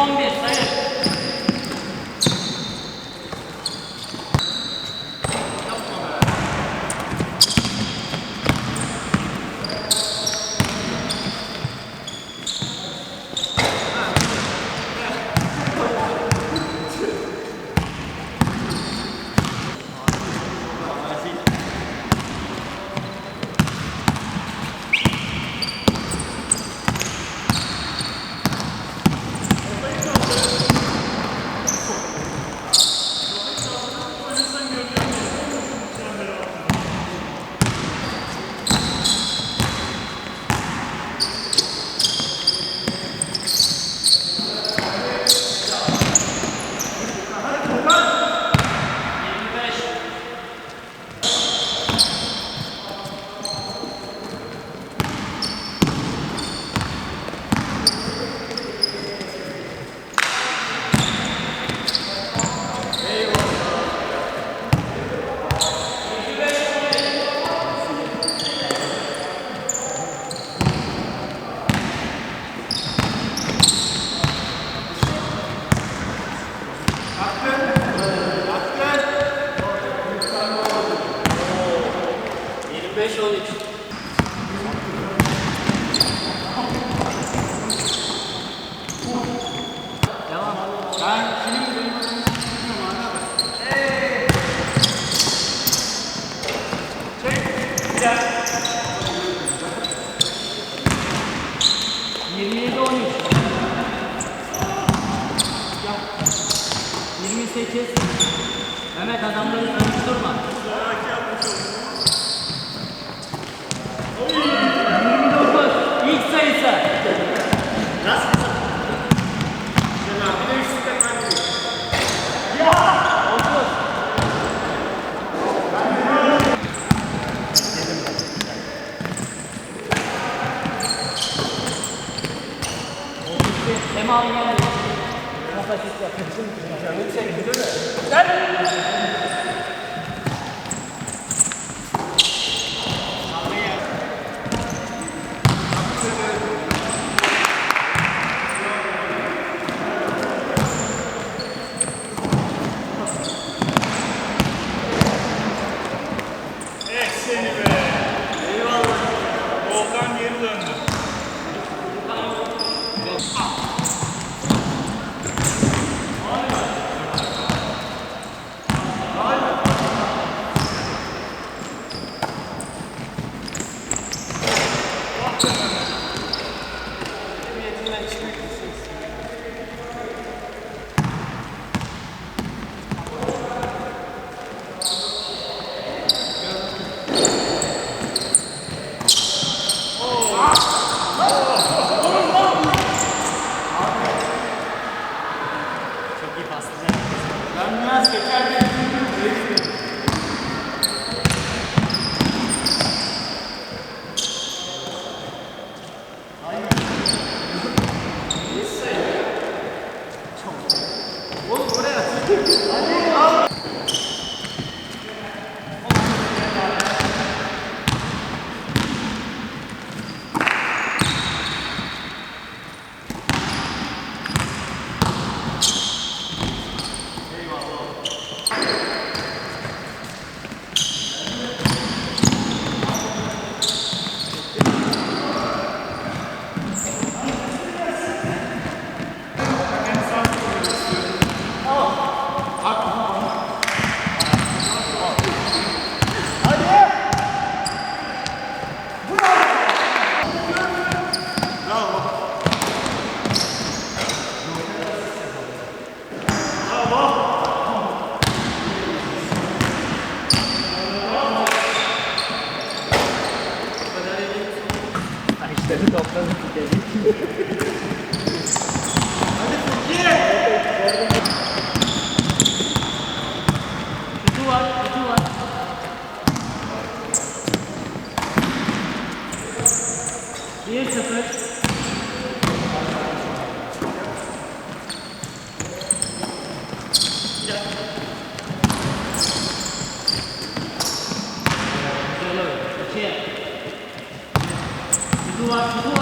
方便担任。20-11 sayın. Yirmi 13. Gel. 28. Mehmet adamları konuşturma. Canını Yes, sir. Thank you.